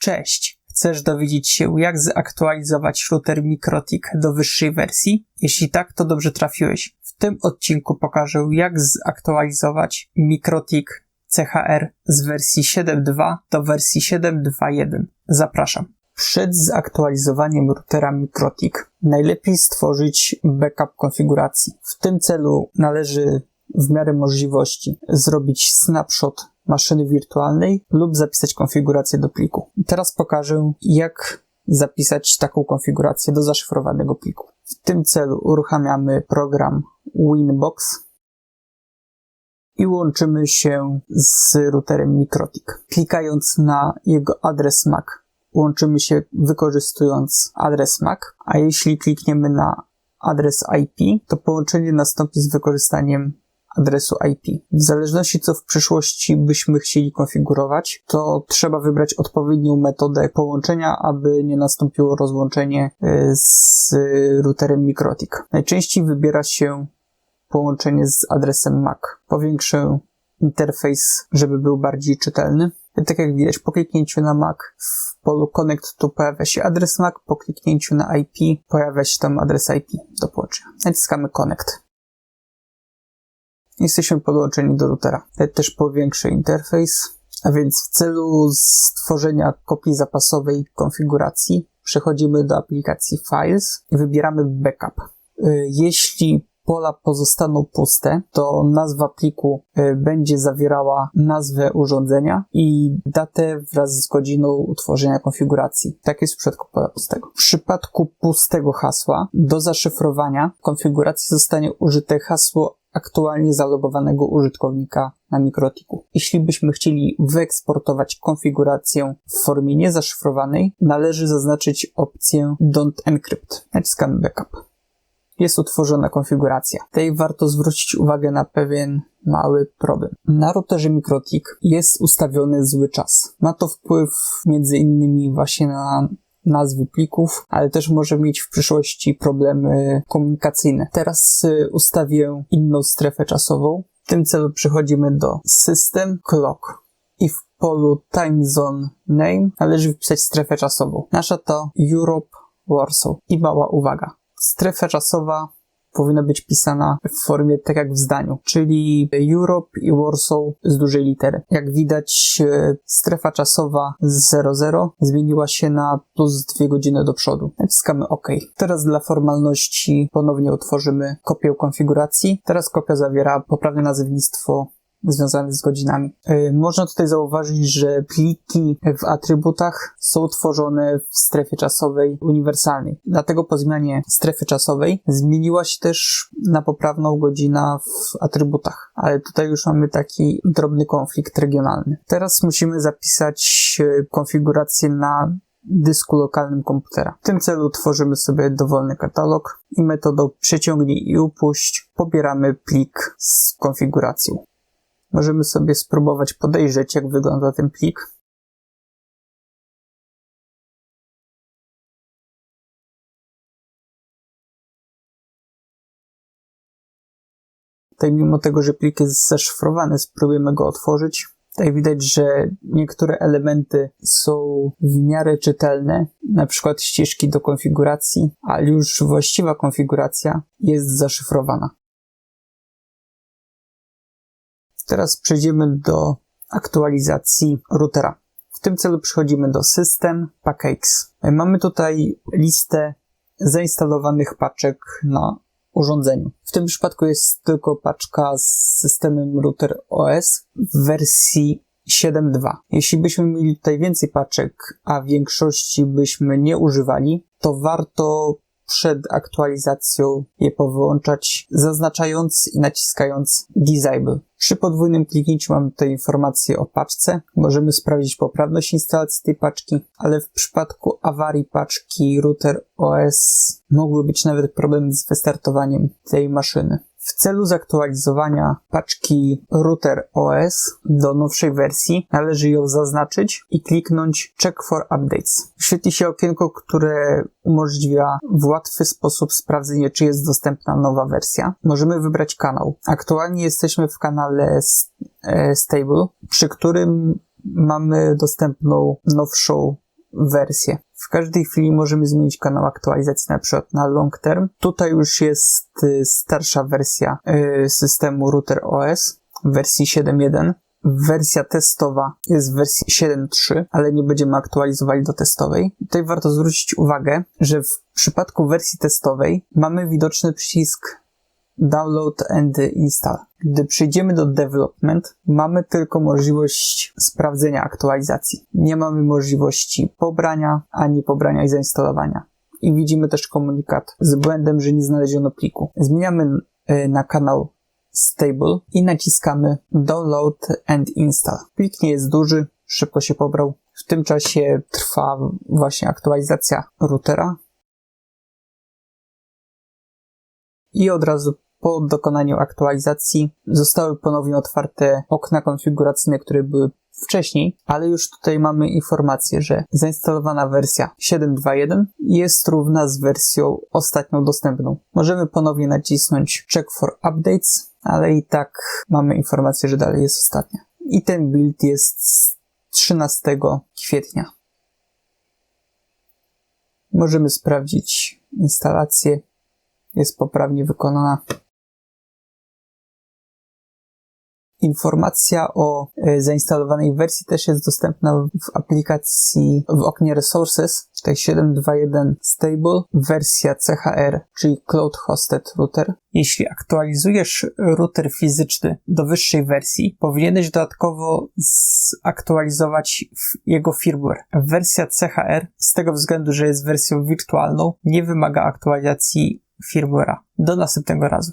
Cześć! Chcesz dowiedzieć się, jak zaktualizować router Mikrotik do wyższej wersji? Jeśli tak, to dobrze trafiłeś. W tym odcinku pokażę, jak zaktualizować Mikrotik CHR z wersji 7.2 do wersji 7.2.1. Zapraszam. Przed zaktualizowaniem routera Mikrotik najlepiej stworzyć backup konfiguracji. W tym celu należy w miarę możliwości zrobić snapshot maszyny wirtualnej lub zapisać konfigurację do pliku. Teraz pokażę, jak zapisać taką konfigurację do zaszyfrowanego pliku. W tym celu uruchamiamy program Winbox i łączymy się z routerem Mikrotik. Klikając na jego adres MAC, łączymy się wykorzystując adres MAC, a jeśli klikniemy na adres IP, to połączenie nastąpi z wykorzystaniem adresu IP. W zależności co w przyszłości byśmy chcieli konfigurować, to trzeba wybrać odpowiednią metodę połączenia, aby nie nastąpiło rozłączenie y, z routerem Mikrotik. Najczęściej wybiera się połączenie z adresem MAC. Powiększę interfejs, żeby był bardziej czytelny. Tak jak widać, po kliknięciu na MAC w polu Connect to pojawia się adres MAC, po kliknięciu na IP pojawia się tam adres IP do połączenia. Naciskamy Connect jesteśmy podłączeni do routera. Też powiększę interfejs, a więc w celu stworzenia kopii zapasowej konfiguracji przechodzimy do aplikacji Files i wybieramy Backup. Y, jeśli pola pozostaną puste, to nazwa pliku y, będzie zawierała nazwę urządzenia i datę wraz z godziną utworzenia konfiguracji. Tak jest w przypadku pola pustego. W przypadku pustego hasła do zaszyfrowania konfiguracji zostanie użyte hasło aktualnie zalogowanego użytkownika na Mikrotiku. Jeśli byśmy chcieli wyeksportować konfigurację w formie niezaszyfrowanej, należy zaznaczyć opcję Don't Encrypt. Naciskamy Backup. Jest utworzona konfiguracja. Tutaj warto zwrócić uwagę na pewien mały problem. Na routerze Mikrotik jest ustawiony zły czas. Ma to wpływ między innymi właśnie na nazwy plików, ale też może mieć w przyszłości problemy komunikacyjne. Teraz y, ustawię inną strefę czasową. W tym celu przechodzimy do System Clock i w polu Time Zone Name należy wpisać strefę czasową. Nasza to Europe Warsaw. I mała uwaga. Strefa czasowa powinna być pisana w formie tak jak w zdaniu, czyli Europe i Warsaw z dużej litery. Jak widać, e, strefa czasowa z 00 zmieniła się na plus 2 godziny do przodu. Naciskamy OK. Teraz dla formalności ponownie otworzymy kopię konfiguracji. Teraz kopia zawiera poprawne nazewnictwo związane z godzinami. E, można tutaj zauważyć, że pliki w atrybutach są tworzone w strefie czasowej uniwersalnej. Dlatego po zmianie strefy czasowej zmieniła się też na poprawną godzina w atrybutach. Ale tutaj już mamy taki drobny konflikt regionalny. Teraz musimy zapisać e, konfigurację na dysku lokalnym komputera. W tym celu tworzymy sobie dowolny katalog i metodą przeciągnij i upuść pobieramy plik z konfiguracją. Możemy sobie spróbować podejrzeć, jak wygląda ten plik. Tutaj mimo tego, że plik jest zaszyfrowany, spróbujemy go otworzyć. Tutaj widać, że niektóre elementy są w miarę czytelne, na przykład ścieżki do konfiguracji, ale już właściwa konfiguracja jest zaszyfrowana. Teraz przejdziemy do aktualizacji routera. W tym celu przechodzimy do System Packages. Mamy tutaj listę zainstalowanych paczek na urządzeniu. W tym przypadku jest tylko paczka z systemem router OS w wersji 7.2. Jeśli byśmy mieli tutaj więcej paczek, a większości byśmy nie używali, to warto przed aktualizacją je powyłączać, zaznaczając i naciskając Disable. Przy podwójnym kliknięciu mamy tutaj informację o paczce. Możemy sprawdzić poprawność instalacji tej paczki, ale w przypadku awarii paczki router OS mogły być nawet problemy z wystartowaniem tej maszyny. W celu zaktualizowania paczki router OS do nowszej wersji należy ją zaznaczyć i kliknąć Check for Updates. Świetli się okienko, które umożliwia w łatwy sposób sprawdzenie, czy jest dostępna nowa wersja. Możemy wybrać kanał. Aktualnie jesteśmy w kanale e, Stable, przy którym mamy dostępną nowszą wersje. W każdej chwili możemy zmienić kanał aktualizacji na przykład na long term. Tutaj już jest y, starsza wersja y, systemu Router OS w wersji 7.1. Wersja testowa jest w wersji 7.3, ale nie będziemy aktualizowali do testowej. Tutaj warto zwrócić uwagę, że w przypadku wersji testowej mamy widoczny przycisk Download and Install. Gdy przejdziemy do Development, mamy tylko możliwość sprawdzenia aktualizacji. Nie mamy możliwości pobrania ani pobrania i zainstalowania. I widzimy też komunikat z błędem, że nie znaleziono pliku. Zmieniamy y, na kanał Stable i naciskamy Download and Install. Plik nie jest duży, szybko się pobrał. W tym czasie trwa właśnie aktualizacja routera. I od razu po dokonaniu aktualizacji zostały ponownie otwarte okna konfiguracyjne, które były wcześniej, ale już tutaj mamy informację, że zainstalowana wersja 7.2.1 jest równa z wersją ostatnią dostępną. Możemy ponownie nacisnąć Check for Updates, ale i tak mamy informację, że dalej jest ostatnia. I ten build jest z 13 kwietnia. Możemy sprawdzić instalację. Jest poprawnie wykonana. Informacja o e, zainstalowanej wersji też jest dostępna w aplikacji w oknie Resources, tutaj 7.2.1 Stable, wersja CHR, czyli Cloud Hosted Router. Jeśli aktualizujesz router fizyczny do wyższej wersji, powinieneś dodatkowo zaktualizować jego firmware. Wersja CHR, z tego względu, że jest wersją wirtualną, nie wymaga aktualizacji firmware'a. Do następnego razu.